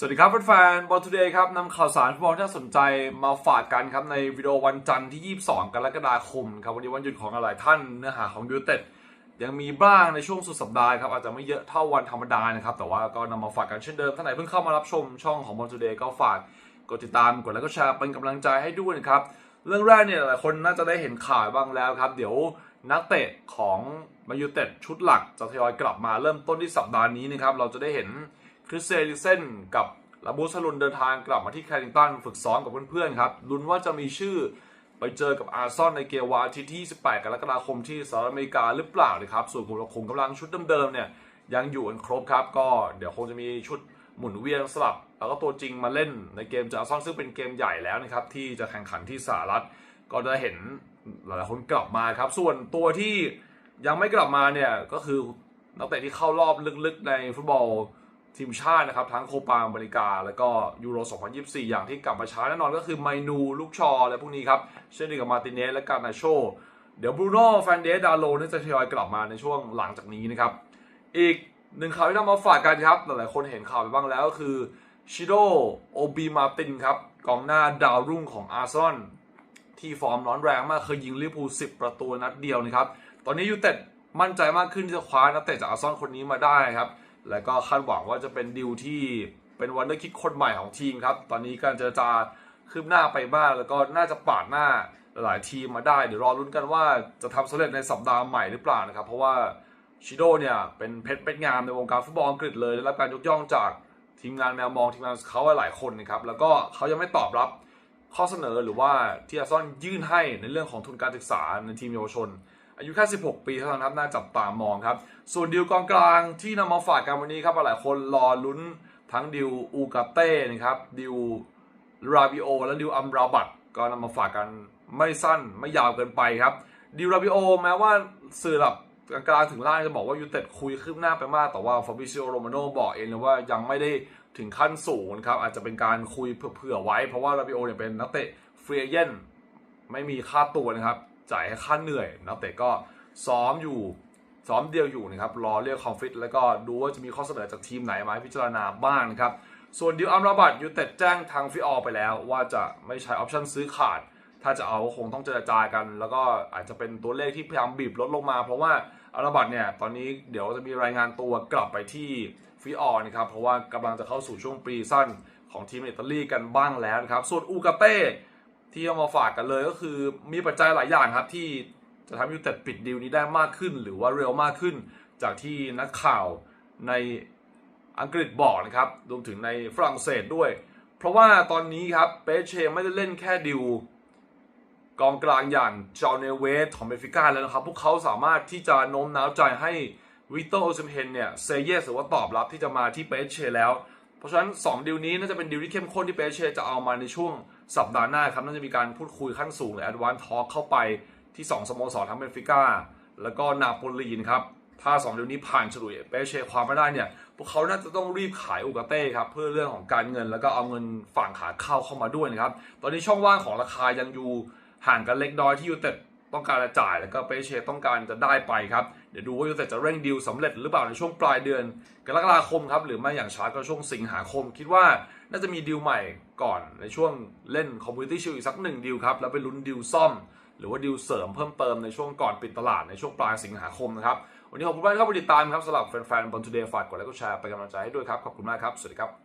สวัสดีครับแฟนๆบอลทูเดย์ครับนำข่าวสารฟุตบอลที่น่าสนใจมาฝากกันครับในวิดีโอวันจันทร์ที่ 22 กรกฎาคมครับวันนี้วันหยุดของหลายท่านเนื้อหาของยูเต็ดยังมีบ้างในช่วงสุดสัปดาห์ครับอาจจะไม่เยอะเท่าวันธรรมดานะครับ แต่ว่าก็นำมาฝากกันเช่นเดิมท่านไหนเพิ่งเข้ามารับชมช่องของบอลทูเดย์ก็ฝากกดติดตามกดไลค์กดแชร์เป็นกำลังใจให้ด้วยนะครับเรื่องแรกเนี่ยหลายคนน่าจะได้เห็นข่าวบ้างแล้วครับ เดี๋ยวนักเตะของมายูเต็ดชุดหลักจะทยอยกลับมาเริ่มต้นที่สัปดาห์นี้นะครับเราจะได้เห็น คริสเซลิเซนกับลาบูสลุนเดินทางกลับมาที่แคริงตันฝึกซ้อมกับเพื่อนๆครับลุ้นว่าจะมีชื่อไปเจอกับอาร์ซอนในเกมวันอาทิตย์ที่28กรกฎาคมที่สหรัฐอเมริกาหรือเปล่านะครับ ส่วนกลุ่มเราคงกำลังชุดเดิมๆเนี่ยยังอยู่กันครบครับ ก็เดี๋ยวคงจะมีชุดหมุนเวียนสลับ แล้วก็ตัวจริงมาเล่นในเกมเจออาร์ซอนซึ่งเป็นเกมใหญ่แล้วนะครับ ที่จะแข่งขันที่สหรัฐ ก็จะเห็นหลายๆคนกลับมาครับ ส่วนตัวที่ยังไม่กลับมาเนี่ยก็คือนักเตะที่เข้ารอบลึกๆในฟุตบอล ทีมชาตินะครับ ทั้งโคปาอเมริกา แล้วก็ยูโร 2024 อย่างที่กลับมาช้าแน่นอนก็คือไมนูลูกชอและพวกนี้ครับ เช่นเดียวกับมาติเนสและการนาโช เดี๋ยวบรูโน่แฟนเดสดาโลน่าจะทยอยกลับมาในช่วงหลังจากนี้นะครับ อีกหนึ่งข่าวที่นำมาฝากกันครับ หลายๆคนเห็นข่าวไปบ้างแล้วก็คือชิโดโอบีมาตินครับกองหน้าดาวรุ่งของอาร์ซอลที่ฟอร์มร้อนแรงมากเคยยิงลิเวอร์พูล10 ประตูนัดเดียวนะครับ ตอนนี้ยูเต็ดมั่นใจมากขึ้นที่จะคว้านักเตะจากอาร์ซอลคนนี้มาได้ครับ แล้วก็คาดหวังว่าจะเป็นดิวที่เป็นวันเดอร์คิดคนใหม่ของทีมครับ ตอนนี้การเจรจาคืบหน้าไปมากแล้วก็น่าจะปาดหน้าหลายทีมมาได้ เดี๋ยวรอรุ้นกันว่าจะทำสำเร็จในสัปดาห์ใหม่หรือเปล่านะครับ เพราะว่าชิโดเนี่ยเป็นเพชรเป็นงามในวงการฟุตบอลอังกฤษเลยได้รับการยกย่องจากทีมงานแมวมองทีมงานเขาหลายคนนะครับ แล้วก็เขายังไม่ตอบรับข้อเสนอหรือว่าที่อาซอลยื่นให้ในเรื่องของทุนการศึกษาในทีมเยาวชน อายุแค่ 16 ปีเท่านั้นครับน่าจับตามองครับ ส่วนดิวกองกลางที่นำมาฝากกันวันนี้ครับหลายคนรอลุ้นทั้งดิวอูกาเต้นะครับดิวราบิโอและดิวอัมราบัตก็นำมาฝากกันไม่สั้นไม่ยาวเกินไปครับดิวราบิโอแม้ว่าสื่อระดับกลางถึงล่างจะบอกว่ายูเต็ดคุยคืบหน้าไปมาก แต่ว่าฟาบิซิโอโรมาโนบอกเองเลยว่ายังไม่ได้ถึงขั้นสูงนะครับ อาจจะเป็นการคุยเผื่อไว้ เพราะว่าราบิโอเนี่ยเป็นนักเตะฟรีเอเจนไม่มีค่าตัวนะครับ จ่ายแค่ค่าเหนื่อยนักเตะก็ซ้อมอยู่ซ้อมเดียวอยู่นะครับรอเรียกคอมฟิตแล้วก็ดูว่าจะมีข้อเสนอจากทีมไหนมาให้พิจารณาบ้างนะครับส่วนดิวอัมราบัตยูเต็ดแจ้งทางฟิออไปแล้วว่าจะไม่ใช้ออปชั่นซื้อขาด ถ้าจะเอาคงต้องเจรจากัน แล้วก็อาจจะเป็นตัวเลขที่พยายามบีบลดลงมา เพราะว่าอัมราบัตเนี่ยตอนนี้เดี๋ยวจะมีรายงานตัวกลับไปที่ฟิออนะครับเพราะว่ากำลังจะเข้าสู่ช่วงปีสั้นของทีมอิตาลีกันบ้างแล้วนะครับส่วนอูกาเต้ ที่เอามาฝากกันเลยก็คือมีปัจจัยหลายอย่างครับที่จะทำให้ยูเต็ดปิดดีลนี้ได้มากขึ้น หรือว่าเร็วมากขึ้น จากที่นักข่าวในอังกฤษบอกนะครับรวมถึงในฝรั่งเศสด้วย เพราะว่าตอนนี้ครับเปเชไม่ได้เล่นแค่ดิวกองกลางอย่างจอห์นเนเวสของเบฟิก้าแล้วนะครับ พวกเขาสามารถที่จะโน้มน้าวใจให้วิกเตอร์โอซิมเฮนเนี่ยเซเยสหรือว่าตอบรับที่จะมาที่เปเชแล้ว เพราะฉะนั้น2ดิวนี้น่าจะเป็นดิวที่เข้มข้นที่เปเช่จะเอามาในช่วงสัปดาห์หน้าครับน่าจะมีการพูดคุยขั้นสูงหรือแอดวานทอ k เข้าไปที่ 2สโมสรทั้งเบนฟิก้าแล้วก็นาโปลีนครับถ้า2ดิวนี้ผ่านฉลุยเปเช่ความไม่ได้เนี่ย พวกเขาน่าจะต้องรีบขายอุกาเต้ครับ เพื่อเรื่องของการเงินแล้วก็เอาเงินฝั่งขาเข้าเข้ามาด้วยนะครับ ตอนนี้ช่องว่างของราคายังอยู่ห่างกันเล็กน้อยที่ยูเต็ด ต้องการจะจ่ายแล้วก็เปเชต้องการจะได้ไปครับ เดี๋ยวดูว่ายูเต็ดจะเร่งดีลสำเร็จหรือเปล่าในช่วงปลายเดือน กรกฎาคมครับ หรือไม่อย่างช้าก็ช่วงสิงหาคม คิดว่าน่าจะมีดีลใหม่ก่อนในช่วงเล่นคอมมูนิตี้ชิลอีกสักหนึ่งดีลครับ แล้วไปลุ้นดีลซ่อม หรือว่าดีลเสริมเพิ่มเติมในช่วงก่อนปิดตลาดในช่วงปลายสิงหาคมนะครับวันนี้ขอบคุณมากที่เข้ามาติดตามครับสำหรับแฟนๆบอลทูเดย์ฝากกดไลค์กดแชร์เป็นกำลังใจให้ด้วยครับขอบคุณมากครับสวัสดีครับ